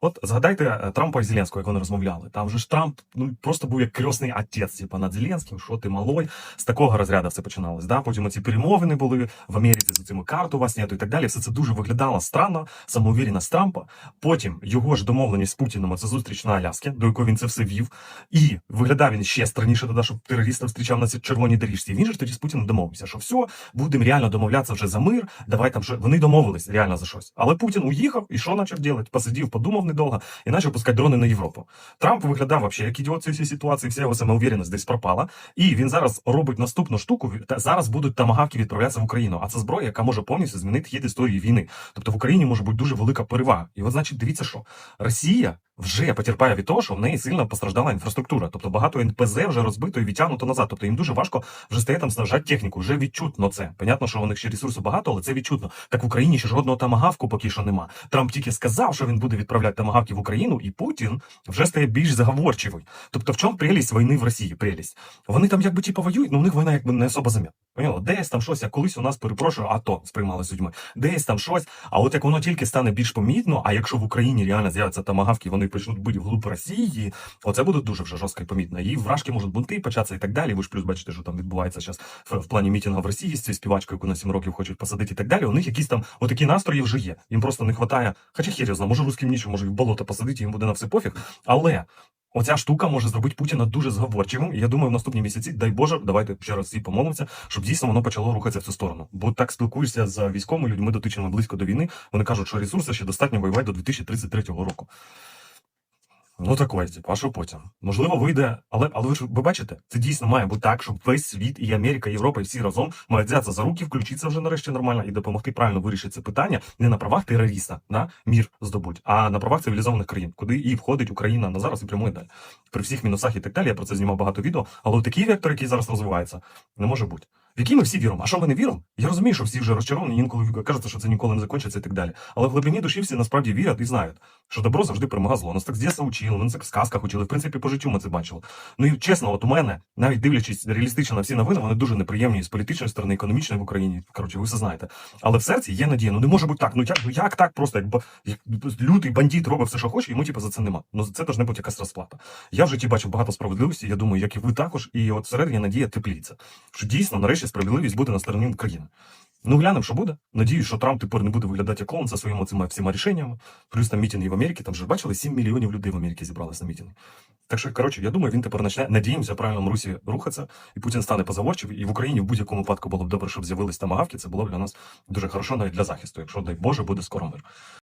От згадайте е, Трампа і Зеленського, як вони розмовляли. Там же ж Трамп ну просто був як крісний отець, типа над Зеленським, що ти малой. З такого розряду все починалось. Да? Потім ці перемовини були в Америці з цими карту у вас нету і так далі. Все це дуже виглядало странно, самоувіреність Трампа. Потім його ж домовленість з Путіним це зустріч на Аляскі, до якої він це все вів. І виглядав він ще странніше тоді, щоб терористів зустрічав на цій червоній доріжці. Він ж тоді з Путіним домовився, що все, будемо реально домовлятися вже за мир. Давай там що вони домовились реально за щось. Але Путін уїхав і що почав робити? Посидів, подумав недовго і начал пускать дрони на Європу. Трамп виглядав вообще як ідіот цієї ситуації, вся його самоувіреність десь пропала. І він зараз робить наступну штуку. Зараз будуть тамагавки відправлятися в Україну. А це зброя, яка може повністю змінити хід історії війни. Тобто в Україні може бути дуже велика перевага. І от значить, дивіться, що Росія вже потерпає від того, що в неї сильно постраждала інфраструктура. Тобто багато НПЗ вже розбито і відтягнуто назад. Тобто їм дуже важко вже стає там снабжати техніку. Вже відчутно це. Понятно, що у них ще ресурсу багато, але це відчутно. Так в Україні ще жодного тамагавку поки що нема. Трамп тільки сказав, що він буде відправляти тамагавки в Україну, і Путін вже стає більш заговорчивий. Тобто, в чому прелість війни в Росії? Прелість. Вони там якби типу воюють, ну у них війна якби не особо заміт. Поняла? Десь там щось, як колись у нас перепрошую, АТО сприймалось людьми. Десь там щось. А от як воно тільки стане більш помітно, а якщо в Україні реально з'являться тамагавки, вони почнуть бути вглуб Росії, оце буде дуже вже жорстко і помітно. І вражки можуть бунти початися і так далі. Ви ж плюс бачите, що там відбувається зараз в, плані мітингу в Росії з цією співачкою, яку на 7 років хочуть посадити і так далі. У них якісь там отакі настрої вже є. Їм просто не вистачає. Хоча хір може русським нічого, може в болото посадити, їм буде на все пофіг. Але Оця штука може зробити Путіна дуже зговорчивим. І я думаю, в наступні місяці, дай Боже, давайте ще раз всі помолимося, щоб дійсно воно почало рухатися в цю сторону. Бо так спілкуєшся з військовими людьми, дотичними близько до війни. Вони кажуть, що ресурси ще достатньо воювати до 2033 року. Ну такое, типу, а що потім? Можливо, вийде, але але ви ж ви бачите, це дійсно має бути так, щоб весь світ і Америка, і Європа, і всі разом мають взятися за руки, включитися вже нарешті нормально і допомогти правильно вирішити це питання не на правах терориста на мір здобуть, а на правах цивілізованих країн, куди і входить Україна на зараз і прямує далі. При всіх мінусах і так далі. Я про це знімав багато відео. Але такий вектор, який зараз розвивається, не може бути. В який ми всі віримо? А що ми не віримо? Я розумію, що всі вже розчаровані, інколи кажеться, що це ніколи не закінчиться і так далі. Але в глибині душі всі насправді вірять і знають, що добро завжди перемагає зло. Нас так з учили, нас так в сказках учили. В принципі, по життю ми це бачили. Ну і чесно, от у мене, навіть дивлячись реалістично на всі новини, вони дуже неприємні з політичної сторони, економічної в Україні. Коротше, ви все знаєте. Але в серці є надія. Ну не може бути так. Ну як, ну як так просто, як, як лютий бандит робить все, що хоче, йому типу, за це нема. Ну це теж не бути якась розплата. Я в житті бачив багато справедливості. Я думаю, як і ви також, і от всередині надія тепліться. Що дійсно, нарешті, справедливість буде на стороні України. Ну, глянемо, що буде. Надіюсь, що Трамп тепер не буде виглядати як клоун за своїми цими всіма рішеннями. Плюс там мітинги в Америці, там же бачили, 7 мільйонів людей в Америці зібралися на мітинги. Так що, коротше, я думаю, він тепер почне, надіємося, в правильному русі рухатися, і Путін стане позаворчив. І в Україні в будь-якому випадку було б добре, щоб з'явились тамагавки. Це було б для нас дуже хорошо навіть для захисту, якщо дай Боже буде скоро мир.